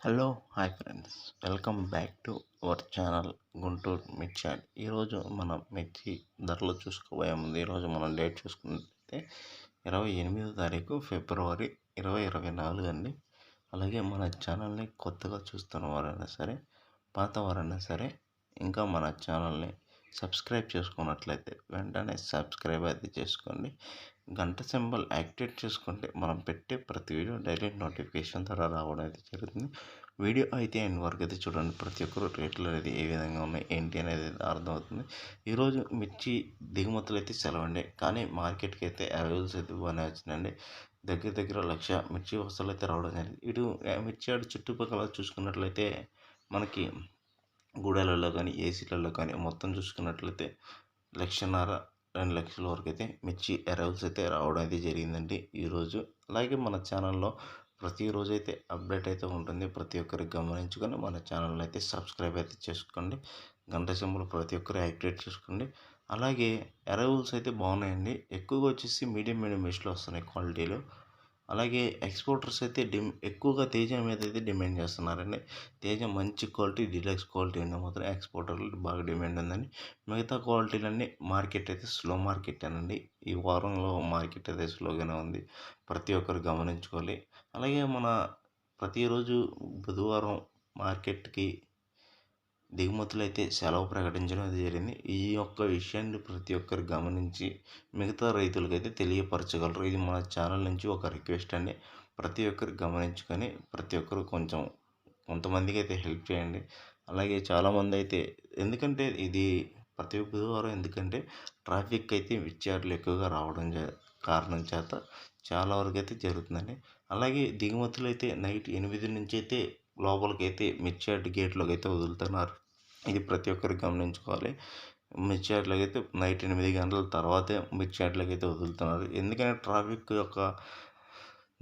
Hello hi friends welcome back to our channel Guntur మిర్చి ఈరోజు మనం మిర్చి ధరలు చూసుకోబోయే ముందు ఈరోజు మనం డేట్ చూసుకున్నట్లయితే ఇరవై ఎనిమిదో తారీఖు ఫిబ్రవరి ఇరవై ఇరవై నాలుగు అండి. అలాగే మన ఛానల్ని కొత్తగా చూస్తున్న వారైనా సరే పాత వారైనా సరే ఇంకా మన ఛానల్ని సబ్స్క్రైబ్ చేసుకున్నట్లయితే వెంటనే సబ్స్క్రైబ్ అయితే చేసుకోండి. గంట సింబల్ యాక్టివేట్ చేసుకుంటే మనం పెట్టే ప్రతి వీడియో డైలీ నోటిఫికేషన్ ద్వారా రావడం అయితే జరుగుతుంది. వీడియో అయితే అండ్ వరకు అయితే చూడండి. ప్రతి ఒక్కరు రేట్లు అనేది ఏ విధంగా ఉన్నాయి ఏంటి అనేది అర్థమవుతుంది. ఈరోజు మిర్చి దిగుమతులు అయితే సెలవండి. కానీ మార్కెట్కి అయితే అవైలబుల్స్ అయితే బాగానే వచ్చిందండి దగ్గర దగ్గర లక్ష మిర్చి వస్తువులు అయితే రావడం జరిగింది. ఇటు మిర్చి ఆడు చుట్టుపక్కల చూసుకున్నట్లయితే మనకి గూడాలలో కానీ ఏసీలలో కానీ మొత్తం చూసుకున్నట్లయితే లక్షన్నర రెండు లక్షల వరకు అయితే మిర్చి అరైవల్స్ అయితే రావడం అయితే జరిగిందండి ఈరోజు. అలాగే మన ఛానల్లో ప్రతిరోజు అయితే అప్డేట్ అయితే ఉంటుంది. ప్రతి ఒక్కరికి గమనించుకొని మన ఛానల్ అయితే సబ్స్క్రైబ్ అయితే చేసుకోండి. గంట సింబల్ ప్రతి ఒక్కరు యాక్టివేట్ చేసుకోండి. అలాగే అరైవల్స్ అయితే బాగున్నాయండి. ఎక్కువగా వచ్చేసి మీడియం మీడియం బెస్ట్లో వస్తున్నాయి క్వాలిటీలో. అలాగే ఎక్స్పోర్టర్స్ అయితే డి ఎక్కువగా తేజ మీద అయితే డిమాండ్ చేస్తున్నారండి. తేజ మంచి క్వాలిటీ డీలక్స్ క్వాలిటీ ఉంటే మాత్రం ఎక్స్పోర్టర్లు బాగా డిమాండ్ ఉందండి. మిగతా క్వాలిటీలన్నీ మార్కెట్ అయితే స్లో మార్కెట్ అనండి ఈ వారంలో మార్కెట్ అయితే స్లోగానే ఉంది. ప్రతి ఒక్కరు గమనించుకోవాలి. అలాగే మన ప్రతిరోజు బుధవారం మార్కెట్కి దిగుమతులు అయితే సెలవు ప్రకటించడం అది జరిగింది. ఈ యొక్క విషయాన్ని ప్రతి ఒక్కరు గమనించి మిగతా రైతులకైతే తెలియపరచగలరు. ఇది మన ఛానల్ నుంచి ఒక రిక్వెస్ట్ అండి. ప్రతి ఒక్కరు గమనించుకొని ప్రతి ఒక్కరు కొంచెం కొంతమందికి అయితే హెల్ప్ చేయండి. అలాగే చాలామంది అయితే ఎందుకంటే ఇది ప్రతి బుధవారం ఎందుకంటే ట్రాఫిక్ అయితే విచ్చారులు ఎక్కువగా రావడం కారణం చేత చాలా వరకు అయితే జరుగుతుందండి. అలాగే దిగుమతులు అయితే నైట్ ఎనిమిది నుంచి అయితే లోపలికి అయితే మిర్చాట్ గేట్లోకి అయితే వదులుతున్నారు. ఇది ప్రతి ఒక్కరు గమనించుకోవాలి. మిర్చాట్లోకి అయితే నైట్ ఎనిమిది గంటల తర్వాతే మిర్చాట్లోకి అయితే వదులుతున్నారు. ఎందుకంటే ట్రాఫిక్ యొక్క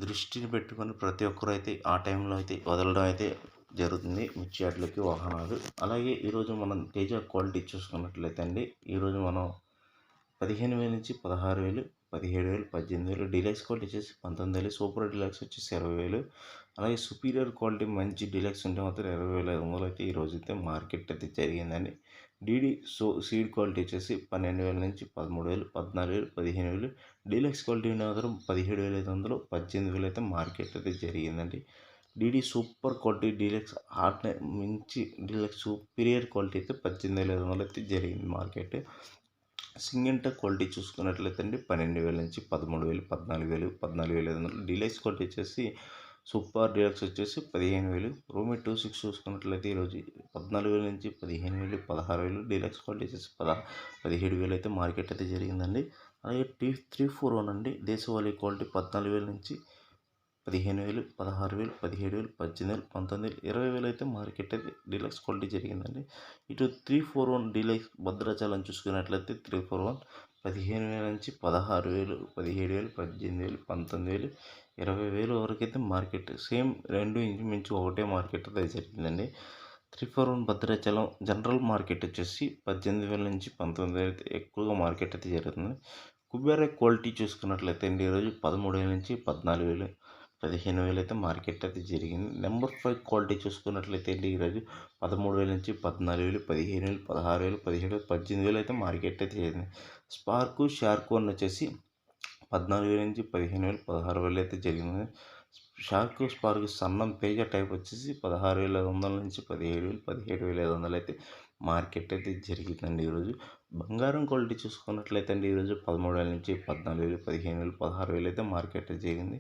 దృష్టిని పెట్టుకొని ప్రతి ఒక్కరు అయితే ఆ టైంలో అయితే వదలడం అయితే జరుగుతుంది. మిర్చాట్లకి వాహనాలు. అలాగే ఈరోజు మనం తేజ క్వాలిటీ చూసుకున్నట్లయితే అండి ఈరోజు మనం పదిహేను వేల నుంచి పదహారు వేలు పదిహేడు వేలు పద్దెనిమిది వేలు డీలక్స్ క్వాలిటీ వచ్చేసి పంతొమ్మిది వేలు సూపర్ డీలక్స్ వచ్చేసి ఇరవై వేలు అలాగే సుపీరియర్ క్వాలిటీ మంచి డీలక్స్ ఉంటే మాత్రం ఇరవై వేల ఐదు వందలు అయితే ఈరోజు అయితే మార్కెట్ అయితే జరిగిందండి. డీడీ సో సీడ్ క్వాలిటీ వచ్చేసి పన్నెండు వేల నుంచి పదమూడు వేలు పద్నాలుగు వేలు పదిహేను వేలు. డీలక్స్ క్వాలిటీ ఉంటే మాత్రం పదిహేడు వేల ఐదు వందలు పద్దెనిమిది వేలు అయితే మార్కెట్ అయితే జరిగిందండి. డీడీ సూపర్ క్వాలిటీ డీలక్స్ హార్ట్ మించి డీలక్స్ సూపీరియర్ క్వాలిటీ అయితే పద్దెనిమిది వేల ఐదు వందలు అయితే జరిగింది మార్కెట్. సింగంట క్వాలిటీ చూసుకున్నట్లయితే అండి పన్నెండు వేల నుంచి పదమూడు వేలు పద్నాలుగు వేలు పద్నాలుగు వేల ఐదు వందలు. డీలక్స్ క్వాలిటీ వచ్చేసి సూపర్ డీలక్స్ వచ్చేసి పదిహేను వేలు. రూమ్ టూ సిక్స్ చూసుకున్నట్లయితే ఈరోజు పద్నాలుగు వేల నుంచి పదిహేను వేలు పదహారు వేలు డీలక్స్ క్వాలిటీ వచ్చేసి పద పదిహేడు వేలు అయితే మార్కెట్ అయితే జరిగిందండి. అలాగే టీ త్రీ ఫోర్ వన్ అండి. దేశవాళీ క్వాలిటీ పద్నాలుగు వేల నుంచి పదిహేను వేలు పదహారు వేలు పదిహేడు వేలు పద్దెనిమిది వేలు పంతొమ్మిది వేలు ఇరవై వేలు అయితే మార్కెట్ అయితే డీలక్స్ క్వాలిటీ జరిగిందండి. ఇటు three four one deluxe Bhadrachalam చూసుకున్నట్లయితే త్రీ ఫోర్ వన్ పదిహేను వేల నుంచి పదహారు వేలు పదిహేడు వేలు పద్దెనిమిది వేలు పంతొమ్మిది వేలు ఇరవై వేలు వరకు అయితే మార్కెట్. సేమ్ రెండు ఇంచుమించు ఒకటే మార్కెట్ అయితే జరిగిందండి three four one Bhadrachalam general market వచ్చేసి పద్దెనిమిది వేల నుంచి పంతొమ్మిది వేలు అయితే ఎక్కువగా మార్కెట్ అయితే జరుగుతుంది. కుబేరా క్వాలిటీ చూసుకున్నట్లయితే అండి ఈరోజు పదమూడు వేల నుంచి పద్నాలుగు వేలు పదిహేను వేలు అయితే మార్కెట్ అయితే జరిగింది. నెంబర్ ఫైవ్ క్వాలిటీ చూసుకున్నట్లయితే అండి ఈరోజు పదమూడు వేల నుంచి పద్నాలుగు వేలు పదిహేను వేలు పదహారు వేలు పదిహేడు వేలు పద్దెనిమిది వేలు అయితే మార్కెట్ అయితే జరిగింది. స్పార్కు షార్కు అని వచ్చేసి పద్నాలుగు వేల నుంచి పదిహేను వేలు పదహారు వేలు అయితే జరిగింది. షార్క్ స్పార్క్ సన్నం తేజ టైప్ వచ్చేసి పదహారు వేల ఐదు వందల నుంచి పదిహేడు వేలు పదిహేడు వేల ఐదు వందలు అయితే మార్కెట్ అయితే జరిగిందండి ఈరోజు. బంగారం క్వాలిటీ చూసుకున్నట్లయితే అండి ఈరోజు పదమూడు వేల నుంచి పద్నాలుగు వేలు పదిహేను వేలు పదహారు వేలు అయితే మార్కెట్ జరిగింది.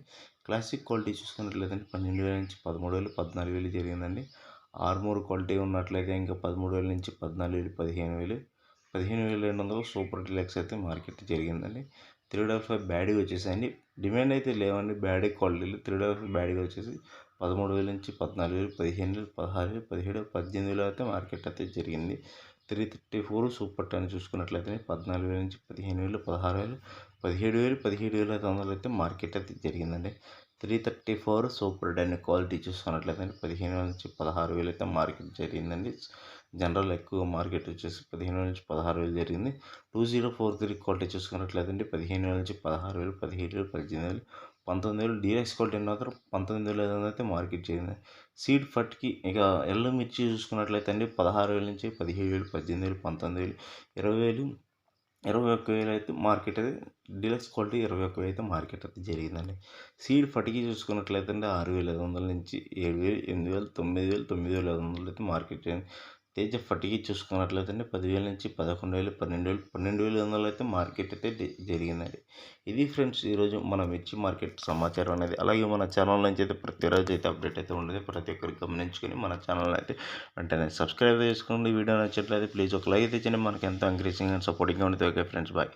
క్లాసిక్ క్వాలిటీ చూసుకున్నట్లయితే పన్నెండు వేల నుంచి పదమూడు వేలు పద్నాలుగు వేలు జరిగిందండి. ఆర్మూర్ క్వాలిటీ ఉన్నట్లయితే ఇంకా పదమూడు వేల నుంచి పద్నాలుగు వేలు పదిహేను వేలు పదిహేను వేల రెండు వందలు సూపర్ డిలక్స్ అయితే మార్కెట్ జరిగిందండి. త్రీ డబల్ ఫైవ్ బ్యాడీ వచ్చేసండి డిమాండ్ అయితే లేవండి. బ్యాడీ క్వాలిటీలు త్రీ డబల్ ఫైవ్ బ్యాడీగా వచ్చేసి పదమూడు వేల నుంచి పద్నాలుగు వేలు పదిహేను వేలు పదహారు వేలు పదిహేడు పద్దెనిమిది వేలు అయితే మార్కెట్ అయితే జరిగింది. Three thirty four super ten చూసుకున్నట్లయితే పద్నాలుగు వేల నుంచి పదిహేను వేలు పదహారు వేలు పదిహేడు వేలు పదిహేడు వేల ఐదు వందలు అయితే మార్కెట్ అయితే జరిగిందండి. Three thirty four super ten quality చూసుకున్నట్లయితే పదిహేను వేల నుంచి పదహారు వేలు అయితే మార్కెట్ జరిగిందండి. జనరల్ ఎక్కువ మార్కెట్ వచ్చేసి పదిహేను వేల నుంచి పదహారు వేలు జరిగింది. Two zero four three quality చూసుకున్నట్లయితే పదిహేను వేల నుంచి పదహారు వేలు పదిహేడు వేలు పద్దెనిమిది వేలు పంతొమ్మిది వేలు డీలక్స్ క్వాలిటీ మాత్రం పంతొమ్మిది వేల ఐదు వందలు అయితే మార్కెట్ జరిగింది సీడ్ ఫట్కి ఇక ఎల్లు మిర్చి చూసుకున్నట్లయితే అండి పదహారు వేల నుంచి పదిహేడు వేలు పద్దెనిమిది వేలు పంతొమ్మిది వేలు ఇరవై వేలు ఇరవై ఒక్క వేలు అయితే మార్కెట్ అయితే డీలక్స్ క్వాలిటీ ఇరవై ఒక్క వేలు అయితే మార్కెట్ అయితే జరిగిందండి. సీడ్ ఫటికి చూసుకున్నట్లయితే అండి ఆరు వేల ఐదు వందల నుంచి ఏడు వేలు ఎనిమిది వేలు తొమ్మిది వేలు తొమ్మిది వేల ఐదు వందలు అయితే మార్కెట్ చేయండి తేజ ఫటికి చూసుకున్నట్లయితే పదివేల నుంచి పదకొండు వేలు పన్నెండు వేలు పన్నెండు వేల వందలు అయితే మార్కెట్ అయితే జరిగిందండి. ఇది ఫ్రెండ్స్ ఈరోజు మన మిర్చి మార్కెట్ సమాచారం అనేది. అలాగే మన ఛానల్ నుంచి అయితే ప్రతిరోజు అయితే అప్డేట్ అయితే ఉండేది. ప్రతి ఒక్కరు గమనించుకొని మన ఛానల్ అయితే వెంటనే సబ్స్క్రైబ్ చేసుకోండి వీడియో నచ్చినట్లయితే ప్లీజ్ ఒక లైక్ అయితే చేయండి మనకి ఎంతో ఎంకరేజింగ్ అండ్ సపోర్టింగ్గా ఉంటుంది. Okay friends bye.